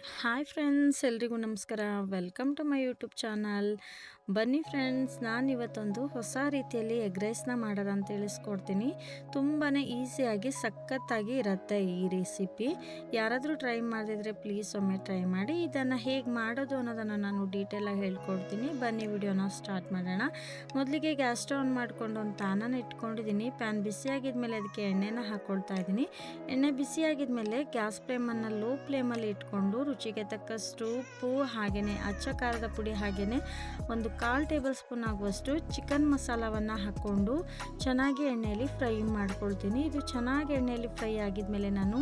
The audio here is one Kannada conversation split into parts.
ಹಾಯ್ ಫ್ರೆಂಡ್ಸ್ ಎಲ್ರಿಗೂ ನಮಸ್ಕಾರ. Welcome to my YouTube channel. ಬನ್ನಿ ಫ್ರೆಂಡ್ಸ್ ನಾನು ಇವತ್ತೊಂದು ಹೊಸ ರೀತಿಯಲ್ಲಿ ಎಗ್ ರೈಸ್ನ ಮಾಡೋದು ಅಂತ ತಿಳಿಸ್ಕೊಡ್ತೀನಿ. ತುಂಬಾ ಈಸಿಯಾಗಿ, ಸಖತ್ತಾಗಿ ಇರುತ್ತೆ ಈ ರೆಸಿಪಿ. ಯಾರಾದರೂ ಟ್ರೈ ಮಾಡಿದರೆ ಪ್ಲೀಸ್ ಒಮ್ಮೆ ಟ್ರೈ ಮಾಡಿ. ಇದನ್ನು ಹೇಗೆ ಮಾಡೋದು ಅನ್ನೋದನ್ನು ನಾನು ಡೀಟೇಲಾಗಿ ಹೇಳ್ಕೊಡ್ತೀನಿ. ಬನ್ನಿ ವಿಡಿಯೋನ ಸ್ಟಾರ್ಟ್ ಮಾಡೋಣ. ಮೊದಲಿಗೆ ಗ್ಯಾಸ್ ಸ್ಟವ್ ಆನ್ ಮಾಡಿಕೊಂಡು ಒಂದು ತಾನನ ಇಟ್ಕೊಂಡಿದ್ದೀನಿ. ಪ್ಯಾನ್ ಬಿಸಿಯಾಗಿದ್ಮೇಲೆ ಅದಕ್ಕೆ ಎಣ್ಣೆನ ಹಾಕ್ಕೊಳ್ತಾ ಇದ್ದೀನಿ. ಎಣ್ಣೆ ಬಿಸಿಯಾಗಿದ್ಮೇಲೆ ಗ್ಯಾಸ್ ಫ್ಲೇಮನ್ನು ಲೋ ಫ್ಲೇಮಲ್ಲಿ ಇಟ್ಕೊಂಡು ರುಚಿಗೆ ತಕ್ಕಷ್ಟು ಉಪ್ಪು ಹಾಗೆಯೇ ಅಚ್ಚ ಖಾರದ ಪುಡಿ ಹಾಗೆಯೇ ಒಂದು ಕಾಲು ಟೇಬಲ್ ಸ್ಪೂನ್ ಆಗುವಷ್ಟು ಚಿಕನ್ ಮಸಾಲವನ್ನು ಹಾಕ್ಕೊಂಡು ಚೆನ್ನಾಗಿ ಎಣ್ಣೆಯಲ್ಲಿ ಫ್ರೈ ಮಾಡ್ಕೊಳ್ತೀನಿ. ಇದು ಚೆನ್ನಾಗಿ ಎಣ್ಣೆಯಲ್ಲಿ ಫ್ರೈ ಆಗಿದ್ಮೇಲೆ ನಾನು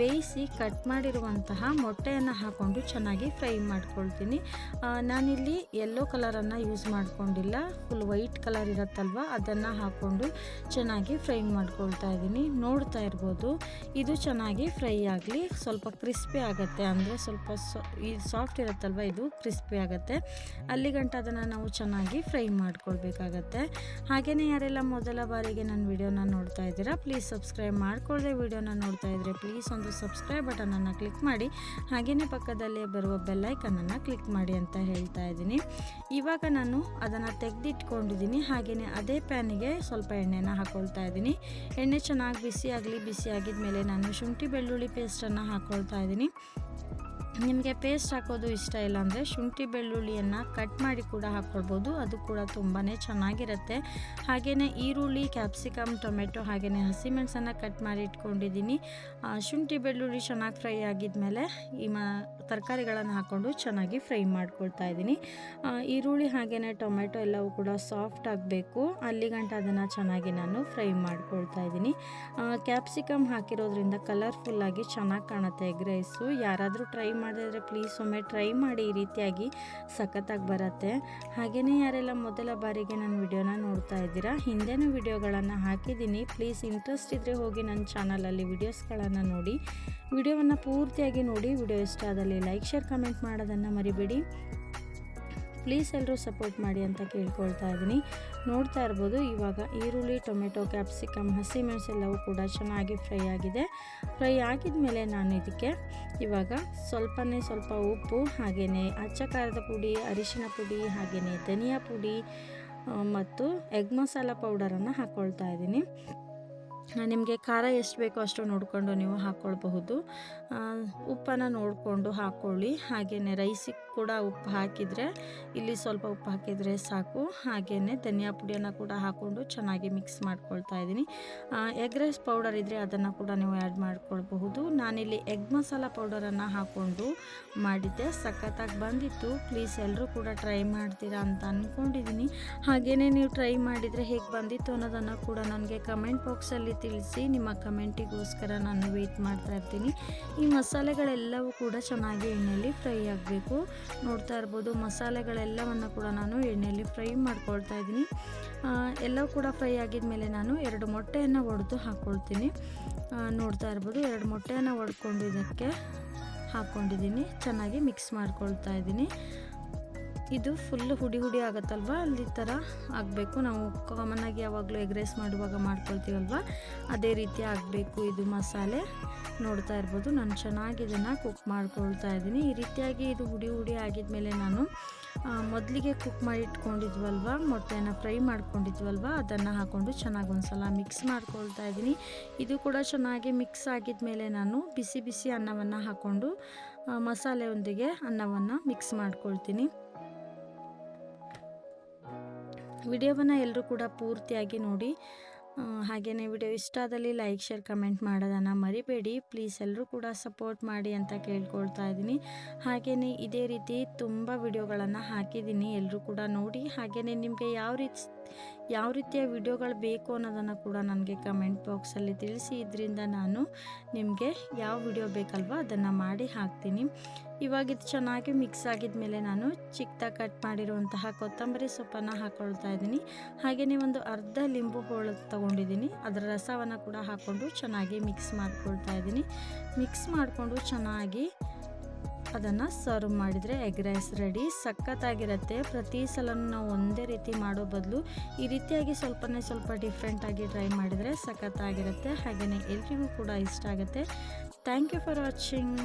ಬೇಯಿಸಿ ಕಟ್ ಮಾಡಿರುವಂತಹ ಮೊಟ್ಟೆಯನ್ನು ಹಾಕ್ಕೊಂಡು ಚೆನ್ನಾಗಿ ಫ್ರೈ ಮಾಡ್ಕೊಳ್ತೀನಿ. ನಾನಿಲ್ಲಿ ಯೆಲ್ಲೋ ಕಲರನ್ನು ಯೂಸ್ ಮಾಡ್ಕೊಂಡಿಲ್ಲ. ಫುಲ್ ವೈಟ್ ಕಲರ್ ಇರುತ್ತಲ್ವ? ಅದನ್ನು ಹಾಕ್ಕೊಂಡು ಚೆನ್ನಾಗಿ ಫ್ರೈ ಮಾಡ್ಕೊಳ್ತಾ ಇದ್ದೀನಿ. ನೋಡ್ತಾ ಇರ್ಬೋದು. ಇದು ಚೆನ್ನಾಗಿ ಫ್ರೈ ಆಗಲಿ. ಸ್ವಲ್ಪ ಕ್ರಿಸ್ಪಿ ಆಗುತ್ತೆ ಅಂದರೆ ಸ್ವಲ್ಪ ಸಾಫ್ಟ್ ಇರುತ್ತಲ್ವ? ಇದು ಕ್ರಿಸ್ಪಿ ಆಗುತ್ತೆ. ಅಲ್ಲಿಗಂಟ ಅದನ್ನು ನಾವು ಚೆನ್ನಾಗಿ ಫ್ರೈ ಮಾಡ್ಕೊಳ್ಬೇಕಾಗತ್ತೆ. ಹಾಗೆಯೇ ಯಾರೆಲ್ಲ ಮೊದಲ ಬಾರಿಗೆ ನನ್ನ ವಿಡಿಯೋನ ನೋಡ್ತಾ ಇದ್ದೀರಾ, ಪ್ಲೀಸ್ ಸಬ್ಸ್ಕ್ರೈಬ್ ಮಾಡಿಕೊಳ್ಳದೆ ವಿಡಿಯೋನ ನೋಡ್ತಾ ಇದ್ದರೆ ಪ್ಲೀಸ್ ಒಂದು ಸಬ್ಸ್ಕ್ರೈಬ್ ಬಟನನ್ನು ಕ್ಲಿಕ್ ಮಾಡಿ. ಹಾಗೆಯೇ ಪಕ್ಕದಲ್ಲೇ ಬರುವ ಬೆಲ್ಲೈಕನನ್ನು ಕ್ಲಿಕ್ ಮಾಡಿ ಅಂತ ಹೇಳ್ತಾ ಇದ್ದೀನಿ. ಇವಾಗ ನಾನು ಅದನ್ನು ತೆಗೆದಿಟ್ಕೊಂಡಿದ್ದೀನಿ. ಹಾಗೆಯೇ ಅದೇ ಪ್ಯಾನಿಗೆ ಸ್ವಲ್ಪ ಎಣ್ಣೆನ ಹಾಕ್ಕೊಳ್ತಾ ಇದ್ದೀನಿ. ಎಣ್ಣೆ ಚೆನ್ನಾಗಿ ಬಿಸಿ ಆಗಲಿ, ಬಿಸಿ ಆಗಿದ್ಮೇಲೆ ನಾನು ಶುಂಠಿ ಬೆಳ್ಳುಳ್ಳಿ ಪೇಸ್ಟನ್ನು ಹಾಕ್ಕೊಳ್ತಾ ಇದ್ದೀನಿ. ನಿಮಗೆ ಪೇಸ್ಟ್ ಹಾಕೋದು ಇಷ್ಟ ಇಲ್ಲ ಅಂದರೆ ಶುಂಠಿ ಬೆಳ್ಳುಳ್ಳಿಯನ್ನು ಕಟ್ ಮಾಡಿ ಕೂಡ ಹಾಕ್ಕೊಳ್ಬೋದು ಅದು ಕೂಡ ತುಂಬಾ ಚೆನ್ನಾಗಿರುತ್ತೆ. ಹಾಗೆಯೇ ಈರುಳ್ಳಿ ಕ್ಯಾಪ್ಸಿಕಮ್ ಟೊಮೆಟೊ ಹಾಗೆಯೇ ಹಸಿಮೆಣಸನ್ನು ಕಟ್ ಮಾಡಿ ಇಟ್ಕೊಂಡಿದ್ದೀನಿ. ಶುಂಠಿ ಬೆಳ್ಳುಳ್ಳಿ ಚೆನ್ನಾಗಿ ಫ್ರೈ ಆಗಿದ್ಮೇಲೆ ಈ ಮ, ತರಕಾರಿಗಳನ್ನು ಹಾಕ್ಕೊಂಡು ಚೆನ್ನಾಗಿ ಫ್ರೈ ಮಾಡ್ಕೊಳ್ತಾ ಇದ್ದೀನಿ. ಈರುಳ್ಳಿ ಹಾಗೆಯೇ ಟೊಮೆಟೊ ಎಲ್ಲವೂ ಕೂಡ ಸಾಫ್ಟ್ ಆಗಬೇಕು. ಅಲ್ಲಿಗಂಟ ಅದನ್ನು ಚೆನ್ನಾಗಿ ನಾನು ಫ್ರೈ ಮಾಡ್ಕೊಳ್ತಾ ಇದ್ದೀನಿ. ಕ್ಯಾಪ್ಸಿಕಮ್ ಹಾಕಿರೋದ್ರಿಂದ ಕಲರ್ಫುಲ್ಲಾಗಿ ಚೆನ್ನಾಗಿ ಕಾಣುತ್ತೆ ಎಗ್ ರೈಸು. ಯಾರಾದರೂ ಟ್ರೈ ಮಾಡಿದ್ರೆ ಪ್ಲೀಸ್ ಒಮ್ಮೆ ಟ್ರೈ ಮಾಡಿ ಈ ರೀತಿಯಾಗಿ ಸಖತ್ತಾಗಿ ಬರುತ್ತೆ. ಹಾಗೆಯೇ ಯಾರೆಲ್ಲ ಮೊದಲ ಬಾರಿಗೆ ನನ್ನ ವಿಡಿಯೋನ ನೋಡ್ತಾ ಇದ್ದೀರಾ, ಹಿಂದೆನೂ ವಿಡಿಯೋಗಳನ್ನು ಹಾಕಿದ್ದೀನಿ. ಪ್ಲೀಸ್ ಇಂಟ್ರೆಸ್ಟ್ ಇದ್ದರೆ ಹೋಗಿ ನನ್ನ ಚಾನಲಲ್ಲಿ ವಿಡಿಯೋಸ್ಗಳನ್ನು ನೋಡಿ. ವಿಡಿಯೋವನ್ನು ಪೂರ್ತಿಯಾಗಿ ನೋಡಿ. ವಿಡಿಯೋ ಇಷ್ಟ ಆದಲ್ಲಿ ಲೈಕ್ ಶೇರ್ ಕಮೆಂಟ್ ಮಾಡೋದನ್ನು ಮರಿಬೇಡಿ. ಪ್ಲೀಸ್ ಎಲ್ಲರೂ ಸಪೋರ್ಟ್ ಮಾಡಿ ಅಂತ ಕೇಳ್ಕೊಳ್ತಾ ಇದ್ದೀನಿ. ನೋಡ್ತಾ ಇರ್ಬೋದು, ಇವಾಗ ಈರುಳ್ಳಿ, ಟೊಮೆಟೊ, ಕ್ಯಾಪ್ಸಿಕಮ್ ಹಸಿಮೆಣಸು ಎಲ್ಲವೂ ಕೂಡ ಚೆನ್ನಾಗಿ ಫ್ರೈ ಆಗಿದೆ. ಫ್ರೈ ಆಗಿದ್ಮೇಲೆ ನಾನು ಇದಕ್ಕೆ ಇವಾಗ ಸ್ವಲ್ಪನೇ ಸ್ವಲ್ಪ ಉಪ್ಪು, ಹಾಗೆಯೇ ಅಚ್ಚ ಖಾರದ ಪುಡಿ, ಅರಿಶಿನ ಪುಡಿ, ಹಾಗೆಯೇ ಧನಿಯಾ ಪುಡಿ ಮತ್ತು ಎಗ್ ಮಸಾಲ ಪೌಡರನ್ನು ಹಾಕ್ಕೊಳ್ತಾ ಇದ್ದೀನಿ. ನಿಮಗೆ ಖಾರ ಎಷ್ಟು ಬೇಕೋ ಅಷ್ಟು ನೋಡಿಕೊಂಡು ನೀವು ಹಾಕ್ಕೊಳ್ಬಹುದು ಉಪ್ಪನ್ನು ನೋಡಿಕೊಂಡು ಹಾಕ್ಕೊಳ್ಳಿ ಹಾಗೆಯೇ ರೈಸಿಗೆ ಕೂಡ ಉಪ್ಪು ಹಾಕಿದರೆ, ಇಲ್ಲಿ ಸ್ವಲ್ಪ ಉಪ್ಪು ಹಾಕಿದರೆ ಸಾಕು. ಹಾಗೆಯೇ ಧನಿಯಾ ಪುಡಿಯನ್ನು ಕೂಡ ಹಾಕ್ಕೊಂಡು ಚೆನ್ನಾಗಿ ಮಿಕ್ಸ್ ಮಾಡ್ಕೊಳ್ತಾ ಇದ್ದೀನಿ. ಎಗ್ ರೈಸ್ ಪೌಡರ್ ಇದ್ದರೆ ಅದನ್ನು ಕೂಡ ನೀವು ಆ್ಯಡ್ ಮಾಡ್ಕೊಳ್ಬಹುದು. ನಾನಿಲ್ಲಿ ಎಗ್ ಮಸಾಲ ಪೌಡರನ್ನು ಹಾಕ್ಕೊಂಡು ಮಾಡಿದ್ದೆ. ಸಖತ್ತಾಗಿ ಬಂದಿತ್ತು. ಪ್ಲೀಸ್ ಎಲ್ಲರೂ ಕೂಡ ಟ್ರೈ ಮಾಡ್ತೀರಾ ಅಂತ ಅಂದ್ಕೊಂಡಿದ್ದೀನಿ ಹಾಗೆಯೇ ನೀವು ಟ್ರೈ ಮಾಡಿದರೆ ಹೇಗೆ ಬಂದಿತ್ತು ಅನ್ನೋದನ್ನು ಕೂಡ ನನಗೆ ಕಮೆಂಟ್ ಬಾಕ್ಸಲ್ಲಿ ತಿಳಿಸಿ. ನಿಮ್ಮ ಕಮೆಂಟಿಗೋಸ್ಕರ ನಾನು ವೆಯ್ಟ್ ಮಾಡ್ತಾ ಇರ್ತೀನಿ. ಈ ಮಸಾಲೆಗಳೆಲ್ಲವೂ ಕೂಡ ಚೆನ್ನಾಗಿ ಎಣ್ಣೆಯಲ್ಲಿ ಫ್ರೈ ಆಗಬೇಕು. ನೋಡ್ತಾ ಇರ್ಬೋದು. ಮಸಾಲೆಗಳೆಲ್ಲವನ್ನು ಕೂಡ ನಾನು ಎಣ್ಣೆಯಲ್ಲಿ ಫ್ರೈ ಮಾಡ್ಕೊಳ್ತಾ ಇದ್ದೀನಿ. ಎಲ್ಲ ಕೂಡ ಫ್ರೈ ಆಗಿದ್ಮೇಲೆ ನಾನು ಎರಡು ಮೊಟ್ಟೆಯನ್ನು ಒಡೆದು ಹಾಕ್ಕೊಳ್ತೀನಿ. ನೋಡ್ತಾ ಇರ್ಬೋದು, ಎರಡು ಮೊಟ್ಟೆಯನ್ನು ಒಡ್ಕೊಂಡು ಇದಕ್ಕೆ ಹಾಕ್ಕೊಂಡಿದ್ದೀನಿ. ಚೆನ್ನಾಗಿ ಮಿಕ್ಸ್ ಮಾಡ್ಕೊಳ್ತಾ ಇದ್ದೀನಿ. ಇದು ಫುಲ್ ಹುಡಿ ಹುಡಿ ಆಗುತ್ತಲ್ವ? ಅಲ್ಲಿ ಥರ ಆಗಬೇಕು. ನಾವು ಕಾಮನ್ನಾಗಿ ಯಾವಾಗಲೂ ಎಗ್ ರೈಸ್ ಮಾಡುವಾಗ ಮಾಡ್ಕೊಳ್ತೀವಲ್ವ? ಅದೇ ರೀತಿ ಆಗಬೇಕು ಇದು ಮಸಾಲೆ. ನೋಡ್ತಾ ಇರ್ಬೋದು. ನಾನು ಚೆನ್ನಾಗಿ ಇದನ್ನು ಕುಕ್ ಮಾಡ್ಕೊಳ್ತಾ ಇದ್ದೀನಿ. ಈ ರೀತಿಯಾಗಿ ಇದು ಹುಡಿ ಹುಡಿ ಆಗಿದ್ಮೇಲೆ ನಾನು ಮೊದಲಿಗೆ ಕುಕ್ ಮಾಡಿ ಇಟ್ಕೊಂಡಿದ್ವಲ್ವ ಮೊಟ್ಟೆನ ಫ್ರೈ ಮಾಡ್ಕೊಂಡಿದ್ವಲ್ವ? ಅದನ್ನು ಹಾಕ್ಕೊಂಡು ಚೆನ್ನಾಗಿ ಒಂದ್ಸಲ ಮಿಕ್ಸ್ ಮಾಡ್ಕೊಳ್ತಾ ಇದ್ದೀನಿ. ಇದು ಕೂಡ ಚೆನ್ನಾಗಿ ಮಿಕ್ಸ್ ಆಗಿದ್ಮೇಲೆ ನಾನು ಬಿಸಿ ಬಿಸಿ ಅನ್ನವನ್ನು ಹಾಕ್ಕೊಂಡು ಮಸಾಲೆಯೊಂದಿಗೆ ಅನ್ನವನ್ನು ಮಿಕ್ಸ್ ಮಾಡ್ಕೊಳ್ತೀನಿ. ವಿಡಿಯೋವನ್ನು ಎಲ್ಲರೂ ಕೂಡ ಪೂರ್ತಿಯಾಗಿ ನೋಡಿ ಹಾಗೆಯೇ ವಿಡಿಯೋ ಇಷ್ಟ ಆದಲ್ಲಿ ಲೈಕ್, ಶೇರ್, ಕಮೆಂಟ್ ಮಾಡೋದನ್ನು ಮರಿಬೇಡಿ. ಪ್ಲೀಸ್ ಎಲ್ಲರೂ ಕೂಡ ಸಪೋರ್ಟ್ ಮಾಡಿ ಅಂತ ಕೇಳ್ಕೊಳ್ತಾ ಇದ್ದೀನಿ. ಹಾಗೆಯೇ ಇದೇ ರೀತಿ ತುಂಬ ವಿಡಿಯೋಗಳನ್ನು ಹಾಕಿದ್ದೀನಿ. ಎಲ್ಲರೂ ಕೂಡ ನೋಡಿ ಹಾಗೆಯೇ ನಿಮಗೆ ಯಾವ ರೀತಿ ಯಾವ ರೀತಿಯ ವಿಡಿಯೋಗಳು ಬೇಕು ಅನ್ನೋದನ್ನು ಕೂಡ ನನಗೆ ಕಮೆಂಟ್ ಬಾಕ್ಸಲ್ಲಿ ತಿಳಿಸಿ. ಇದರಿಂದ ನಾನು ನಿಮಗೆ ಯಾವ ವಿಡಿಯೋ ಬೇಕಲ್ವ ಅದನ್ನು ಮಾಡಿ ಹಾಕ್ತೀನಿ. ಇವಾಗ ಇದು ಚೆನ್ನಾಗಿ ಮಿಕ್ಸ್ ಆಗಿದ್ಮೇಲೆ ನಾನು ಚಿಕ್ಕದಾಗಿ ಕಟ್ ಮಾಡಿರುವಂತಹ ಕೊತ್ತಂಬರಿ ಸೊಪ್ಪನ್ನು ಹಾಕ್ಕೊಳ್ತಾ ಇದ್ದೀನಿ. ಹಾಗೆಯೇ ಒಂದು ಅರ್ಧ ಲಿಂಬು ಹೋಳು ತೊಗೊಂಡಿದ್ದೀನಿ. ಅದರ ರಸವನ್ನು ಕೂಡ ಹಾಕ್ಕೊಂಡು ಚೆನ್ನಾಗಿ ಮಿಕ್ಸ್ ಮಾಡ್ಕೊಳ್ತಾ ಇದ್ದೀನಿ. ಮಿಕ್ಸ್ ಮಾಡಿಕೊಂಡು ಚೆನ್ನಾಗಿ ಅದನ್ನು ಸರ್ವ್ ಮಾಡಿದರೆ ಎಗ್ ರೈಸ್ ರೆಡಿ ಸಖತ್ತಾಗಿರುತ್ತೆ. ಪ್ರತಿ ಸಲ ನಾವು ಒಂದೇ ರೀತಿ ಮಾಡೋ ಬದಲು ಈ ರೀತಿಯಾಗಿ ಸ್ವಲ್ಪನೇ ಸ್ವಲ್ಪ ಡಿಫ್ರೆಂಟಾಗಿ ಟ್ರೈ ಮಾಡಿದರೆ ಸಖತ್ತಾಗಿರುತ್ತೆ. ಹಾಗೆಯೇ ಎಲ್ರಿಗೂ ಕೂಡ ಇಷ್ಟ ಆಗುತ್ತೆ. Thank you for watching